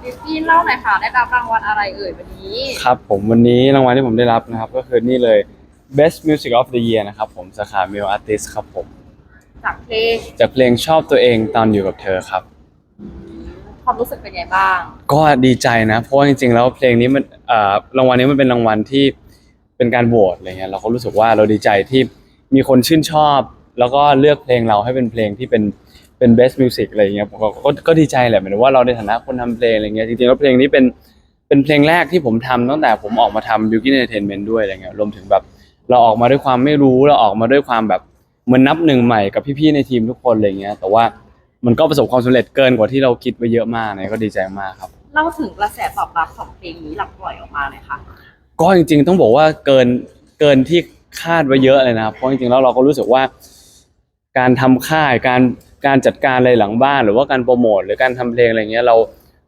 พี่พี่เล่าหน่อยค่ะได้รับรางวัลอะไรเอ่ยวันนี้ครับผมวันนี้รางวัลที่ผมได้รับนะครับ ก็คือนี่เลย Best Music of the Year นะครับผมสาขา Male Artist ครับผม จากเพลงจากเพลงชอบตัวเองตอนอยู่กับเธอครับ ความรู้สึกเป็นไงบ้าง ก็ดีใจนะ เพราะว่าจริงๆ แล้วเพลงนี้มันเอ่อรางวัลนี้มันเป็นรางวัลที่เป็นการโหวตอะไรเงี้ยเราก็รู้สึกว่าเราดีใจที่มีคนชื่นชอบ แล้วก็เลือกเพลงเราให้เป็นเพลงที่เป็น เป็น best music อะไรเงี้ยผมก็ก็ก็ดีใจแหละหมายถึงว่าเราในฐานะคนทำเพลงอะไรเงี้ยจริงๆแล้วเพลงนี้เป็นเป็นเพลงแรกที่ผมทำตั้งแต่ผมออกมาทำ b u i l d Entertainment ด้วยอะไรเงี้ยรวมถึงแบบเราออกมาด้วยความไม่รู้เราออกมาด้วยความแบบเหมือนนับหนึ่งใหม่กับพี่ๆในทีมทุกคนอะไรเงี้ยแต่ว่ามันก็ประสบความสำเร็จเกินกว่าที่เราคิดไว้เยอะมากเนี่ยก็ดีใจมากครับ เล่าถึงกระแสตอบรับของเพลงนี้หลังปล่อยออกมาเลยค่ะ ก็จริงๆต้องบอกว่าเกินเกินที่คาดไว้เยอะเลยนะครับเพราะจริงๆแล้วเราก็รู้สึกว่า การทำค่ายการ การจัดการอะไรหลังบ้าน หรือว่าการโปรโมทหรือการทำเพลงอะไรเงี้ยเรา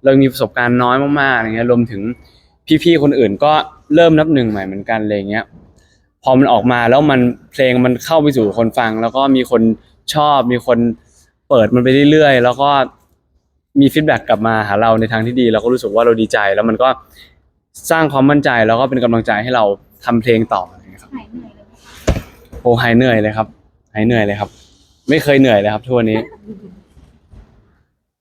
เรามีประสบการณ์น้อยมากๆอะไรเงี้ยรวมถึงพี่ๆคนอื่นก็เริ่มนับหนึ่งใหม่เหมือนกันอะไรเงี้ยพอมันออกมาแล้วมันเพลงมันเข้าไปสู่คนฟัง แล้วก็มีคนชอบมีคนเปิดมันไปเรื่อยๆแล้วก็มีฟีดแบ็กกลับมาหาเราในทางที่ดี เราก็รู้สึกว่าเราดีใจ แล้วมันก็สร้างความมั่นใจแล้วก็เป็นกำลังใจให้เราทำเพลงต่ออะไรเงี้ยครับหายเหนื่อยเลยไหมคะโอ้หายเหนื่อยเลยครับหายเหนื่อยเลยครับ ไม่เคยเหนื่อยเลยครับทุกวันนี้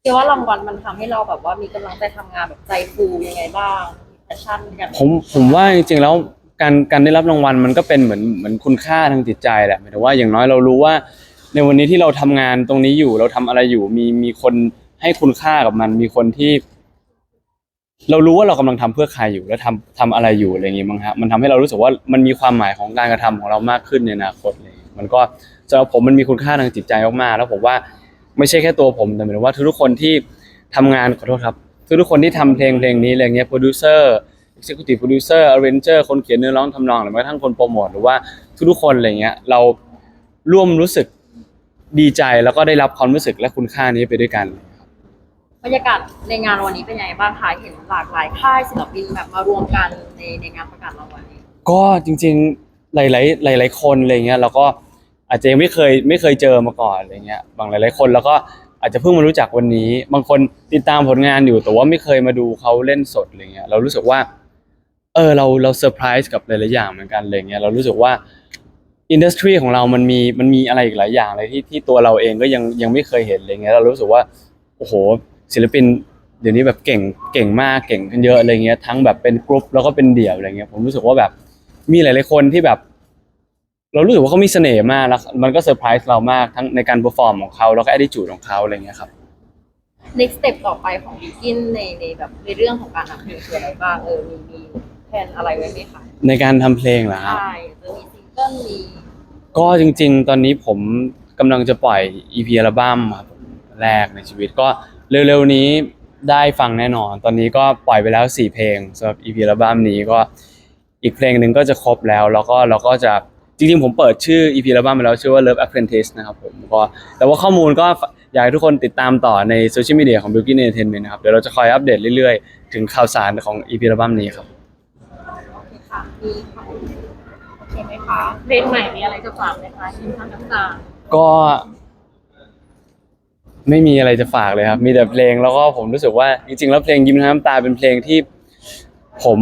เชื่อว่ารางวัลมันทำให้เราแบบว่ามีกำลังใจทำงานแบบใจฟูยังไงบ้างมีแพชชั่นในการผมผมว่าจริงๆแล้วการการได้รับรางวัลมันก็เป็นเหมือนเหมือนคุณค่าทางจิตใจแหละหมายถึงว่าอย่างน้อยเรารู้ว่า ในวันนี้ที่เราทำงานตรงนี้อยู่เราทำอะไรอยู่มีมีคนให้คุณค่ากับมัน มีคนที่ เรารู้ว่าเรากำลังทำเพื่อใครอยู่แล้วทำทำอะไรอยู่อะไรอย่างงี้มั้งฮะมันทำให้เรารู้สึกว่ามันมีความหมายของการกระทำของเรามากขึ้นในอนาคตเลย มันก็สำหรับผมมันมีคุณค่าทางจิตใจมากๆแล้วผมว่าไม่ใช่แค่ตัวผมแต่หมายถึงว่าทุกๆคนที่ทำงานขอโทษครับทุกๆคนที่ทำเพลงเพลงนี้อะไรเงี้ยโปรดิวเซอร์ executive producer arranger คนเขียนเนื้อร้องทำนองหรือแม้กระทั่งคนโปรโมทหรือว่าทุกๆคนอะไรเงี้ยเราร่วมรู้สึกดีใจแล้วก็ได้รับความรู้สึกและคุณค่านี้ไปด้วยกันบรรยากาศในงานวันนี้เป็นยังไงบ้างคะเห็นหลากหลายค่ายศิลปินแบบมารวมกันในในงานประกาศรางวัลนี้ก็จริงๆ หลายๆหลาย ๆ คนอะไรเงี้ยเราก็อาจจะยังไม่เคยไม่เคยเจอมาก่อนอะไรเงี้ยบางหลาย ๆ คนแล้วก็อาจจะเพิ่งมารู้จักวันนี้ บางคนติดตามผลงานอยู่แต่ว่าไม่เคยมาดูเขาเล่นสดอะไรเงี้ยเรารู้สึกว่า เออเราเราเซอร์ไพรส์กับหลายๆอย่างเหมือนกันอะไรเงี้ยเรารู้สึกว่าอินดัสทรีของเรามันมีมันมีอะไรอีกหลายอย่างเลยที่ที่ตัวเราเองก็ยังยังไม่เคยเห็นอะไรเงี้ยเรารู้สึกว่าโอ้โหศิลปินเดี๋ยวนี้แบบเก่งเก่งมากเก่งกันเยอะอะไรเงี้ยทั้งแบบเป็นกรุ๊ปแล้วก็เป็นเดี่ยวอะไรเงี้ยผมรู้สึกว่าแบบ มีหลายๆคนที่แบบ เรารู้สึกว่าเขามีเสน่ห์มากแล้วมันก็เซอร์ไพรส์เรามากทั้งในการเปอร์ฟอร์มของเขาแล้วก็แอดดิจูดของเขาอะไรเงี้ยครับ next step ต่อไปของบิกินในในแบบในเรื่องของการทำเพลงคืออะไรบ้างเออมีมีแผนอะไรไว้ไหมคะในการทำเพลงเหรอครับ ใช่จะมีซิงเกิลมีก็จริงๆ ตอนนี้ผมกำลังจะปล่อย EP อัลบั้มครับแรกในชีวิตก็เร็วๆนี้ได้ฟังแน่นอน ตอนนี้ก็ปล่อยไปแล้ว 4 เพลงสำหรับ EP อัลบั้มนี้ก็ อีกเพลงหนึ่งก็จะครบแล้ว แล้วก็เราก็จะจริงๆผมเปิดชื่อ EP อัลบั้มไปแล้วชื่อว่า Love Apprentice นะครับผมก็แต่ว่าข้อมูลก็อยากให้ทุกคนติดตามต่อในโซเชียลมีเดียของ b i l k i n Entertainment นะครับ เดี๋ยวเราจะคอยอัปเดตเรื่อยๆ ถึงข่าวสารของ EP อัลบั้มนี้ครับ โอเคค่ะมีค่ะโอเคไหมคะเพลงใหม่มีอะไรจะฝากไหมคะยิ้มทั้งน้ำตาก็ ไม่มีอะไรจะฝากเลยครับ มีแต่เพลงแล้วก็ผมรู้สึกว่าจริงๆ แล้วเพลงยิ้มทั้งน้ำตาเป็นเพลงที่ผม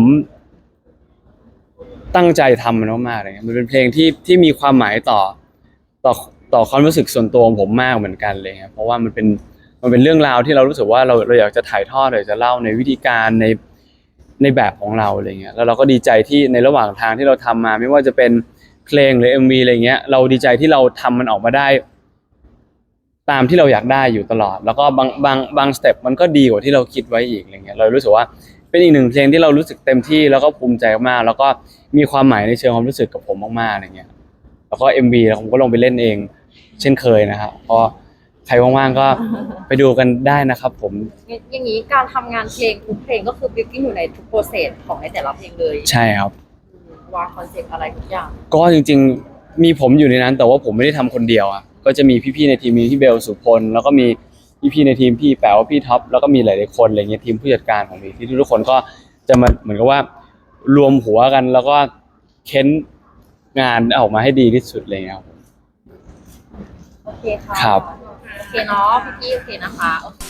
ตั้งใจทำมันมากๆเลยมันเป็นเพลงที่ที่มีความหมายต่อต่อต่อความรู้สึกส่วนตัวของผมมากเหมือนกันเลยครับเพราะว่ามันเป็นมันเป็นเรื่องราวที่เรารู้สึกว่าเราเราอยากจะถ่ายทอดอยากจะเล่าในวิธีการในในแบบของเราอะไรเงี้ยแล้วเราก็ดีใจที่ในระหว่างทางที่เราทำมา ไม่ว่าจะเป็นเพลงหรือ MV อะไรเงี้ยเราดีใจที่เราทำมันออกมาได้ ตามที่เราอยากได้อยู่ตลอด แล้วก็บางบางบางสเต็ปมันก็ดีกว่าที่เราคิดไว้อีกอะไรเงี้ยเรารู้สึกว่า เป็นอีกหนึ่งเพลงที่เรารู้สึกเต็มที่แล้วก็ภูมิใจมากๆแล้วก็มีความหมายในเชิงความรู้สึกกับผมมากๆอะไรเงี้ย แล้วก็ MV แล้วผมก็ลงไปเล่นเอง เช่นเคยนะครับเพราะใครว่างๆก็ไปดูกันได้นะครับผม อย่างนี้การทำงานเพลงทุกเพลงก็คือบิวกิ้นอยู่ในทุกโปรเซสของในแต่ละเพลงเลยใช่ครับ วางคอนเซ็ปต์อะไรทุกอย่าง ก็จริงๆ มีผมอยู่ในนั้น แต่ว่าผมไม่ได้ทำคนเดียวอะก็จะมีพี่ๆในทีมมีพี่เบลสุพลแล้วก็มี พี่ๆในทีมพี่แป๋วพี่ท็อปแล้วก็มีหลายๆคนอะไรเงี้ยทีมผู้จัดการของพี่ที่ทุกคนก็จะมาเหมือนกับว่ารวมหัวกันแล้วก็เค้นงานออกมาให้ดีที่สุดเลยครับ โอเคค่ะครับ โอเคเนาะพี่กี้โอเคนะคะโอเค